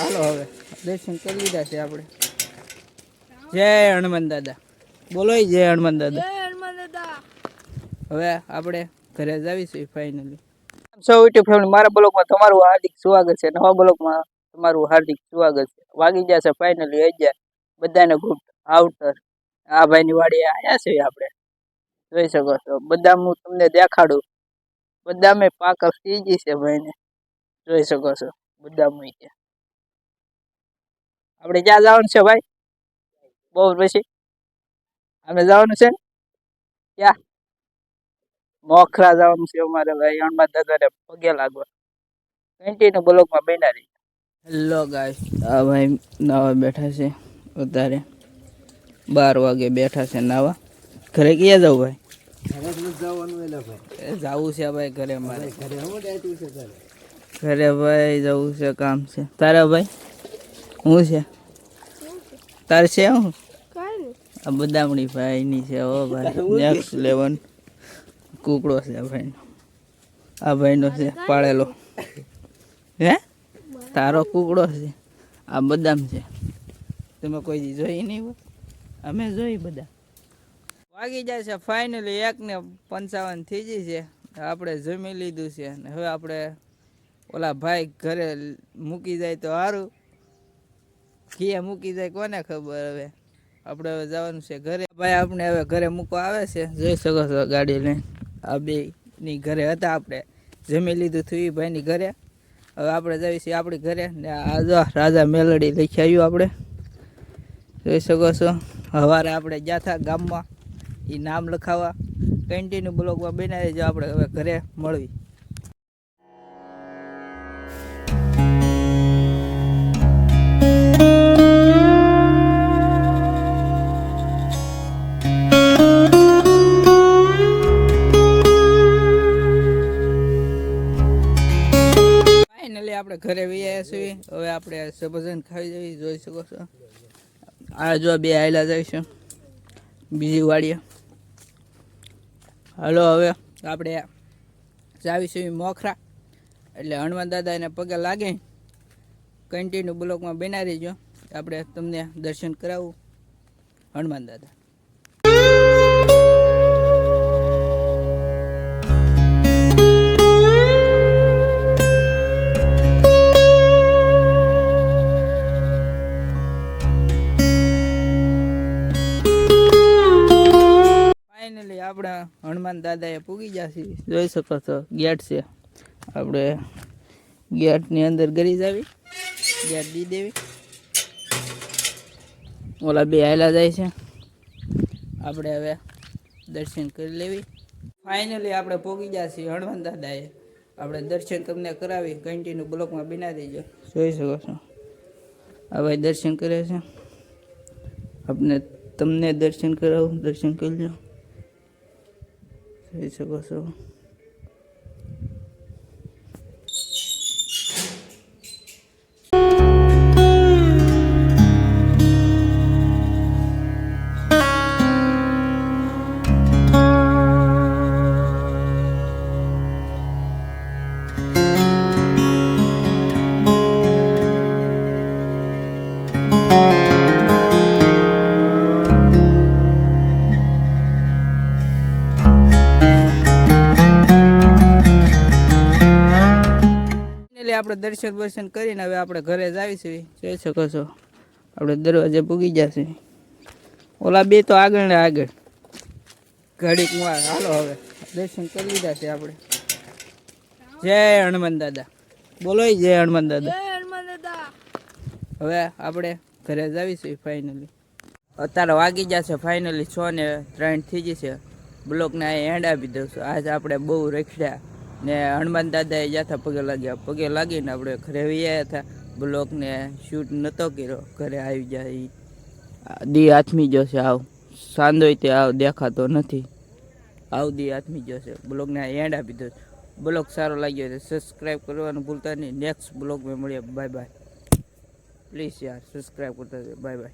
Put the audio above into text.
હાલો હવે. દર્શન કરી લીધા છે આપણે. જય હનુમાન દાદા. બોલો જય હનુમાન દાદા. હવે આપણે ઘરે જ ફાઇનલી સો યુટ્યુબ ફેમિલી મારા બ્લોગમાં તમારું હાર્દિક સ્વાગત છે નવા બ્લોગમાં તમારું હાર્દિક સ્વાગત છે. વાગી છે ફાઇનલી અગિયાર બધાને ગુડ આઉટર આ ભાઈની વાડી આવ્યા છે આપણે. જોઈ શકો છો. બદામ હું તમને દેખાડું. બદામે પાક સીજી છે ભાઈને. જોઈ શકો છો. બદામ છે. આપણે ક્યાં જવાનું છે ભાઈ? બહુ પછી. અમે જવાનું છે ને? ક્યાં? મોખરા જવાનું છે અમારે ભાઈ હનુમાન દાદાને પગે લાગવા. કન્ટિન્યુ બ્લોકમાં બેના રહી હેલો ગાય આ ભાઈ નાવા બેઠા છે અત્યારે બાર વાગે બેઠા છે નાવા. ઘરે ક્યાં જવું ભાઈ? એ જવું છે ભાઈ ઘરે મારે. ઘરે ભાઈ જવું છે કામ છે. તારા ભાઈ? હું છે? તાર છે હું? આ બદામડી ભાઈની છે ઓ ભાઈ. નેક્સ્ટ લેવન કુકડો છે ભાઈનો. આ ભાઈનો છે પાળેલો. હે? તારો કુકડો છે. આ બદામ છે. તમે કોઈ દી જોઈ નહીં હોય. અમે જોઈ બધા. વાગી જાય છે ફાઇનલી એક ને પંચાવન થઈ ગઈ છે. આપણે જમી લીધું છે. ને હવે આપણે ઓલા ભાઈ ઘરે મૂકી જાય તો સારું. ઘીએ મૂકી જાય કોને ખબર હવે? આપણે હવે જવાનું છે ઘરે. ભાઈ, આપણે હવે ઘરે મૂકવા આવે છે. જોઈ શકો છો ગાડી લઈને. આ બે ની ઘરે હતા આપણે. જમી લીધું થયું ઈ ભાઈની ઘરે. હવે આપણે જઈએ છીએ આપણી ઘરે. ને આ રાજા મેલડી લખી આવ્યું આપણે. જોઈ શકો છો. સવારે આપણે ગયા હતા ગામમાં. એ નામ લખાવવા. કન્ટિન્યુ બ્લોગમાં બનાવી જો આપણે હવે ઘરે મળવી. આપણે ઘરે વૈયા છીએ. હવે આપણે સબજન ખાઈ જવી જોઈ શકો છો. આ જો બે આયલા જઈશું બીજી વાડીએ. હાલો હવે આપણે જાવીશું મોખરા. એટલે હનુમાન દાદા એને પગે લાગે. કન્ટિન્યુ બ્લોકમાં બનાવી રહીજો આપણે તમને દર્શન કરાવું. હનુમાન દાદા. આપણે હનુમાન દાદાએ પૂગી જશે જોઈ શકો છો, ગેટ છે. આપણે ગેટની અંદર ગરી જાવી. ગેટ દી દેવી. ઓલા બે આયલા જાય છે. આપણે હવે દર્શન કરી લેવી. ફાઇનલી આપણે પોગી છીએ હનુમાન દાદાએ. આપણે દર્શન તમને કરાવી કન્ટિન્યુ બ્લોકમાં બિના દેજો. જોઈ શકો છો. આ ભાઈ દર્શન કરે છે. આપણે તમને દર્શન કરાવું, દર્શન કરી ଏଇସବୁ ସବୁ। આપણે દર્શન દર્શન કરીને હવે આપણે ઘરે જ આવીશું જોઈ શકો છો. આપણે દરવાજે પૂગી જશે ઓલા બે તો આગળ ને આગળ. ઘડીક હાલો હવે. દર્શન કરી લીધા છે આપણે. જય હનુમાન દાદા. બોલો જય હનુમાન દાદા. હવે આપણે ઘરે જ આવીશું ફાઇનલી અત્યારે વાગી જશે ફાઇનલી છ ને ત્રણ થઈ જશે બ્લોકને એન્ડ આપી દઉં છું. આજ આપણે બહુ રખડ્યા. ને હનુમાન દાદાએ જાથા પગે લાગ્યા. પગે લાગીને આપણે ઘરે આવ્યા હતા. બ્લોકને શૂટ નહોતો કર્યો. ઘરે આવી જાય દી આથમી જશે આવ. સાંદોય તે આવ દેખાતો નથી. આવ દી આથમી જશે બ્લોગને એન્ડ આપી દો. બ્લોગ સારો લાગ્યો તો સબસ્ક્રાઈબ કરવાનું ભૂલતા નહીં. નેક્સ્ટ બ્લોગમાં મળીએ. Bye bye. પ્લીઝ યાર સબસ્ક્રાઈબ કરતા બાય બાય.